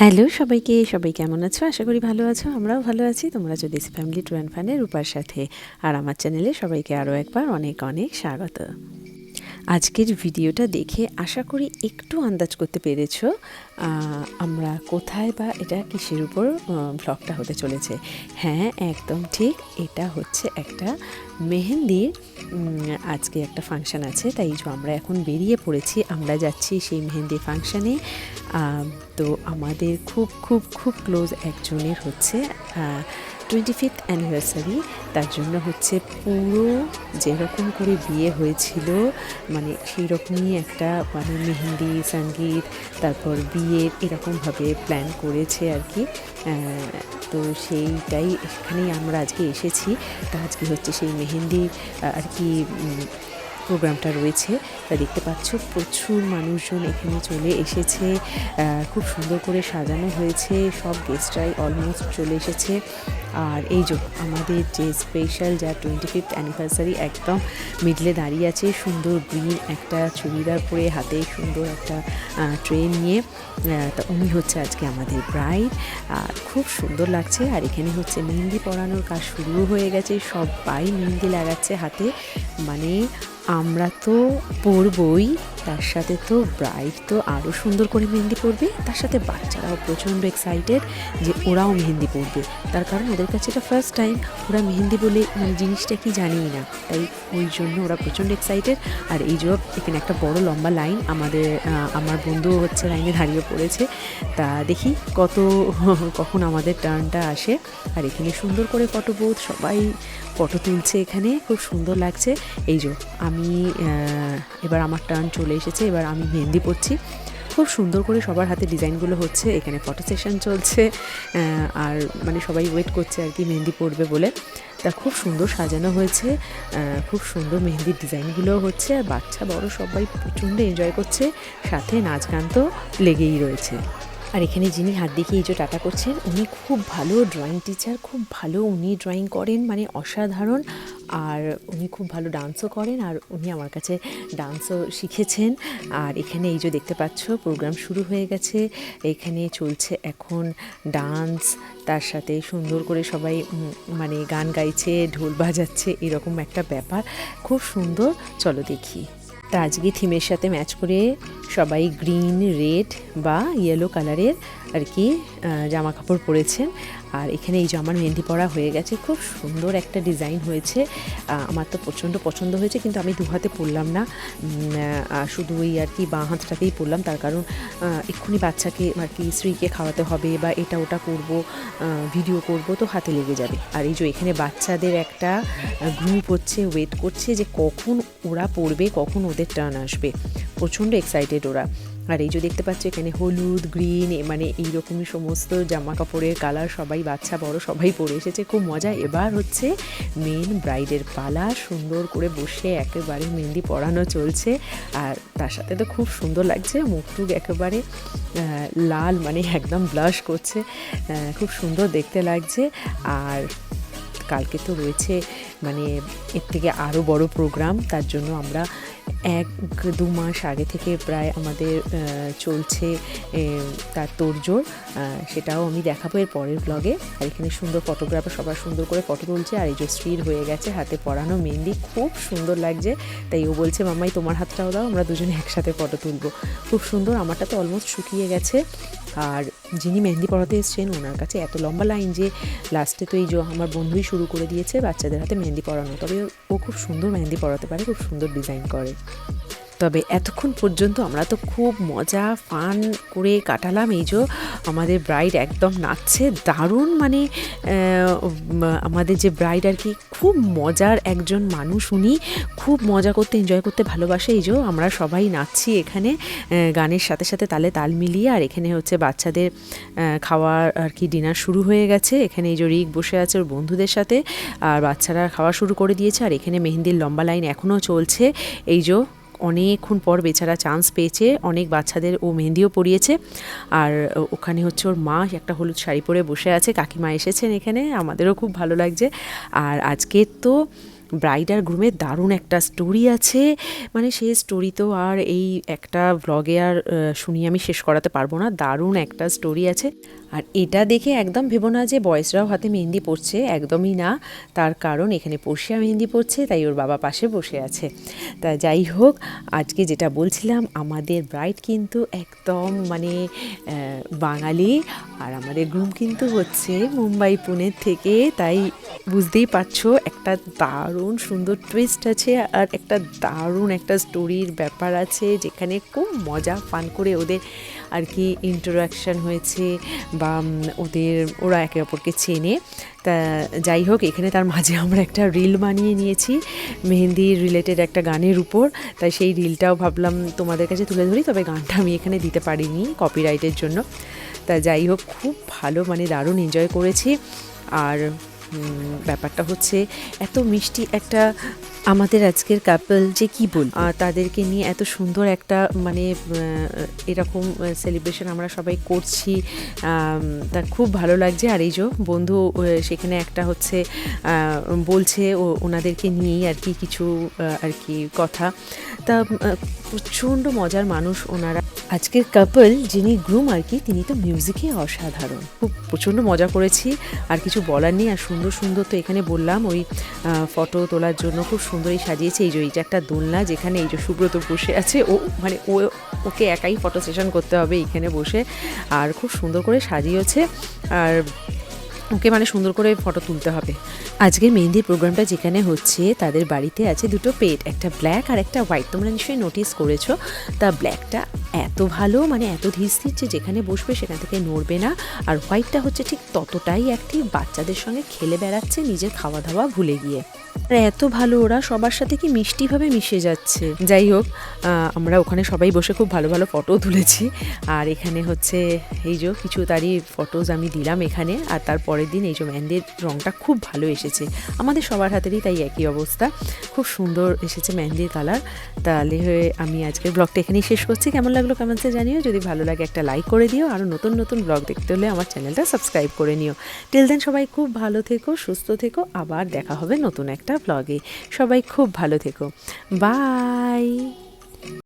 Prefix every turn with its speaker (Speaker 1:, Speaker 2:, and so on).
Speaker 1: Hello সবাইকে, সবাই কেমন আছো? আশা করি ভালো আছো, আমরাও ভালো আছি। তোমরা যদি ফ্যামিলি টু অ্যান্ড ফানের রূপার সাথে আর আমার চ্যানেলে সবাইকে আরও একবার অনেক অনেক স্বাগত। আজকের ভিডিওটা দেখে আশা করি একটু আন্দাজ করতে পেরেছ আমরা কোথায় বা এটা কিসের উপর ব্লগটা হতে চলেছে। হ্যাঁ একদম ঠিক, এটা হচ্ছে একটা মেহেন্দির আজকে একটা ফাংশন আছে, তাই আমরা এখন বেরিয়ে পড়েছি, আমরা যাচ্ছি সেই মেহেন্দি ফাংশানে তো আমাদের খুব খুব খুব ক্লোজ একজনের হচ্ছে টোয়েন্টি ফিফথ অ্যানিভার্সারি তার জন্য হচ্ছে পুরো যেরকম করে বিয়ে হয়েছিল মানে সেই রকমই একটা মানে মেহেন্দি, সংগীত, তারপর বিয়ের এরকমভাবে প্ল্যান করেছে আর কি তো সেইটাই এখানেই আমরা আজকে এসেছি। তা আজকে হচ্ছে সেই মেহেন্দি আর কি প্রোগ্রামটা রয়েছে। তা দেখতে পাচ্ছ, প্রচুর মানুষজন এখানে চলে এসেছে। খুব সুন্দর করে সাজানো হয়েছে। সব গেস্টরাই অলমোস্ট চলে এসেছে। আর এই যে আমাদের যে স্পেশাল যা টোয়েন্টি ফিফথ অ্যানিভার্সারি একদম মিডলে দাঁড়িয়ে আছে, সুন্দর গ্রিন একটা চুড়িদার পরে হাতে সুন্দর একটা ট্রে নিয়ে। তা উনি হচ্ছে আজকে আমাদের ব্রাইড আর খুব সুন্দর লাগছে। আর এখানে হচ্ছে মেহেন্দি পরানোর কাজ শুরু হয়ে গেছে। সবাই মেহেন্দি লাগাচ্ছে হাতে। মানে আমরা তো পরবই তার সাথে তো ব্রাইড তো আরও সুন্দর করে মেহেন্দি পরবে। তার সাথে বাচ্চারাও প্রচণ্ড এক্সাইটেড যে ওরাও মেহেন্দি পরবে। তার কারণ ওদের কাছে এটা ফার্স্ট টাইম ওরা মেহেন্দি বলে মানে জিনিসটা কি জানিই না। তাই ওই জন্য ওরা প্রচণ্ড এক্সাইটেড আর এই যে এখানে একটা বড় লম্বা লাইন আমাদের আমার বন্ধু হচ্ছে লাইনে দাঁড়িয়ে পড়েছে। তা দেখি কত, কখন আমাদের টার্নটা আসে। আর এখানে সুন্দর করে ফটো বুথ সবাই ফটো তুলছে এখানে, খুব সুন্দর লাগছে। এই যে আমি এবার আমার টার্ন চলে এসেছে, এবার আমি মেহেন্দি পরছি খুব সুন্দর করে সবার হাতে ডিজাইনগুলো হচ্ছে, এখানে ফটো সেশন চলছে আর মানে সবাই ওয়েট করছে আর কি মেহেন্দি পরবে বলে। তা খুব সুন্দর সাজানো হয়েছে খুব সুন্দর মেহেন্দির ডিজাইনগুলো হচ্ছে, আর বাচ্চা বড় সবাই প্রচণ্ড এনজয় করছে, সাথে নাচ গান তো লেগেই রয়েছে। আর এখানে যিনি হাত দেখিয়ে এই যে টাটা করছেন, উনি খুব ভালো ড্রয়িং টিচার খুব ভালো উনি ড্রয়িং করেন মানে অসাধারণ। আর উনি খুব ভালো ডান্সও করেন আর উনি আমার কাছে ডান্সও শিখেছেন। আর এখানে এই যে দেখতে পাচ্ছ প্রোগ্রাম শুরু হয়ে গেছে। এখানে চলছে এখন ডান্স তার সাথে সুন্দর করে সবাই মানে গান গাইছে, ঢোল বাজাচ্ছে, এরকম একটা ব্যাপার। খুব সুন্দর। চলো দেখি। তা আজকে থিমের সাথে ম্যাচ করে সবাই গ্রিন, রেড বা ইয়েলো কালারের আর কি জামা কাপড় পরেছেন। আর এখানে এই জামার মেহেন্দি পরা হয়ে গেছে, খুব সুন্দর একটা ডিজাইন হয়েছে। আমার তো প্রচণ্ড পছন্দ হয়েছে, কিন্তু আমি দু হাতে পরলাম না। শুধু ওই আর কি বাঁ হাতটাতেই পরলাম, তার কারণ এক্ষুনি বাচ্চাকে আর কি স্ত্রীকে খাওয়াতে হবে বা এটা ওটা করব ভিডিও করব, তো হাতে লেগে যাবে। আর এই যে এখানে বাচ্চাদের একটা গ্রুপ হচ্ছে ওয়েট করছে যে কখন ওরা পড়বে কখন ওদের টার্ন আসবে। প্রচণ্ড এক্সাইটেড ওরা। আর এই যে দেখতে পাচ্ছ, এখানে হলুদ গ্রিন মানে এইরকমই সমস্ত জামা কাপড়ের কালার সবাই, বাচ্চা, বড় সবাই পরে এসেছে। খুব মজা। এবার হচ্ছে মেন ব্রাইডের পালা। সুন্দর করে বসে একেবারে মেহেন্দি পরানো চলছে। আর তার সাথে তো খুব সুন্দর লাগছে। মুখ টুক একেবারে লাল মানে একদম ব্লাশ করছে। খুব সুন্দর দেখতে লাগছে। আর কালকে তো রয়েছে মানে এর থেকে আরও বড় প্রোগ্রাম তার জন্য আমরা এক দু মাস আগে থেকে প্রায় আমাদের চলছে তার তোড়জোড় সেটাও আমি দেখাবো এর পরের ব্লগে আর এখানে সুন্দর ফটোগ্রাফার সবার সুন্দর করে ফটো তুলছে। আর এই যে স্ত্রীর হয়ে গেছে, হাতে পরানো মেহেন্দি, খুব সুন্দর লাগছে। তাই ও বলছে মামাই তোমার হাতটাও দাও, আমরা দুজনে একসাথে ফটো তুলবো। খুব সুন্দর, আমারটা তো অলমোস্ট শুকিয়ে গেছে। আর যিনি মেহেন্দি পড়াতে এসছেন, ওনার কাছে এত লম্বা লাইন যে লাস্টে তো এই যে আমার বন্ধুই শুরু করে দিয়েছে, বাচ্চাদের হাতে মেহেন্দি পড়ানো তবে ও খুব সুন্দর মেহেন্দি পড়াতে পারে, খুব সুন্দর ডিজাইন করে। তবে এতক্ষণ পর্যন্ত আমরা তো খুব মজা, ফান করে কাটালাম। এই যে আমাদের ব্রাইড একদম নাচছে, দারুণ মানে আমাদের যে ব্রাইড আর কি, খুব মজার একজন মানুষ উনি। খুব মজা করতে এনজয় করতে ভালোবাসে। এই যে আমরা সবাই নাচছি এখানে গানের সাথে সাথে তালে তাল মিলিয়ে। আর এখানে হচ্ছে বাচ্চাদের খাওয়ার আর কি ডিনার শুরু হয়ে গেছে। এখানে এই যে রিক বসে আছে ওর বন্ধুদের সাথে। আর বাচ্চারা খাওয়া শুরু করে দিয়েছে। আর এখানে মেহেন্দির লম্বা লাইন এখনও চলছে। এই যে অনেকক্ষণ পর বেচারা চান্স পেয়েছে। অনেক বাচ্চাদের ও মেহেন্দিও পরিয়েছে। আর ওখানে হচ্ছে ওর মা একটা হলুদ শাড়ি পরে বসে আছে। কাকিমা এসেছেন এখানে। আমাদেরও খুব ভালো লাগছে। আর আজকে তো ব্রাইড আর গ্রুমের দারুণ একটা স্টোরি আছে। মানে সেই স্টোরি তো আর এই একটা ব্লগে আর শুনিয়ে আমি শেষ করাতে পারব না। দারুণ একটা স্টোরি আছে। আর এটা দেখে একদম ভেবো না যে বয়সরাও হাতে মেহেন্দি পড়ছে একদমই না। তার কারণ এখানে পড়শিয়া মেহেন্দি পড়ছে তাই ওর বাবা পাশে বসে আছে। তা যাই হোক, আজকে যেটা বলছিলাম, আমাদের ব্রাইড কিন্তু একদম মানে বাঙালি আর আমাদের গ্রুম কিন্তু হচ্ছে মুম্বাই পুনের থেকে। তাই বুঝতেই পারছ, একটা দারুণ সুন্দর টুইস্ট আছে আর একটা দারুণ একটা স্টোরির ব্যাপার আছে, যেখানে খুব মজা ফান করে ওদের আর কি ইন্টারাকশন হয়েছে। বা ওদের, ওরা একে অপরকে চেনে। তা যাই হোক, এখানে তার মাঝে আমরা একটা রিল বানিয়ে নিয়েছি মেহেন্দির রিলেটেড একটা গানের উপর। তাই সেই রিলটাও ভাবলাম তোমাদের কাছে তুলে ধরি, তবে গানটা আমি এখানে দিতে পারিনি কপিরাইটের জন্য। তা যাই হোক, খুব ভালো মানে দারুণ এনজয় করেছি। আর ব্যাপারটা হচ্ছে এত মিষ্টি একটা আমাদের আজকের কাপল যে কি বল তাদেরকে নিয়ে এত সুন্দর একটা মানে এরকম সেলিব্রেশন আমরা সবাই করছি। আম, তা খুব ভালো লাগছে। আর এই যে বন্ধু সেখানে একটা হচ্ছে বলছে ও ওনাদেরকে নিয়েই আর কি কিছু আর কি কথা। তা প্রচণ্ড মজার মানুষ ওনারা। আজকের কাপল যিনি গ্রুম আর কি, তিনি তো মিউজিকে অসাধারণ। খুব প্রচণ্ড মজা করেছি, আর কিছু বলার নেই, আর সুন্দর সুন্দর তো এখানে বললাম, ওই ফটো তোলার জন্য খুব সুন্দরই সাজিয়েছে। এই যে এইটা একটা দোলনা, যেখানে এই যে সুব্রত বসে আছে, ও মানে ও, ওকে একাই ফটো সেশন করতে হবে এইখানে বসে, আর খুব সুন্দর করে সাজিয়েছে। আর ওকে মানে সুন্দর করে ফটো তুলতে হবে। আজকে মেহেন্দির প্রোগ্রামটা যেখানে হচ্ছে, তাদের বাড়িতে আছে দুটো পেট একটা ব্ল্যাক আর একটা হোয়াইট তোমরা নিশ্চয়ই নোটিস করেছ, তা ব্ল্যাকটা এত ভালো মানে এত ধীর স্থির যে যেখানে বসবে সেখান থেকে নড়বে না। আর হোয়াইটটা হচ্ছে ঠিক ততটাই একটি বাচ্চাদের সঙ্গে খেলে বেড়াচ্ছে নিজের খাওয়া দাওয়া ভুলে গিয়ে। আর এত ভালো, ওরা সবার সাথে কি মিষ্টিভাবে মিশে যাচ্ছে। যাই হোক আমরা ওখানে সবাই বসে খুব ভালো ভালো ফটো তুলেছি। আর এখানে হচ্ছে, এই যে কিছু তারই ফটোজ আমি দিলাম এখানে। আর তার পরের দিন এই যে মেহেন্দির রঙটা খুব ভালো এসেছে। আমাদের সবার হাতেরই তাই একই অবস্থা। খুব সুন্দর এসেছে মেহেন্দির কালার তাহলে হয়ে আমি আজকের ব্লগটা এখানেই শেষ করছি। কেমন লাগল কমেন্টসে জানিও। যদি ভালো লাগে একটা লাইক করে দিও। আরও নতুন নতুন ব্লগ দেখতে হলে আমার চ্যানেলটা সাবস্ক্রাইব করে নিও। টিল দেন সবাই খুব ভালো থেকো, সুস্থ থেকো। আবার দেখা হবে নতুন একটা ব্লগে সবাই খুব ভালো থেকো। বাই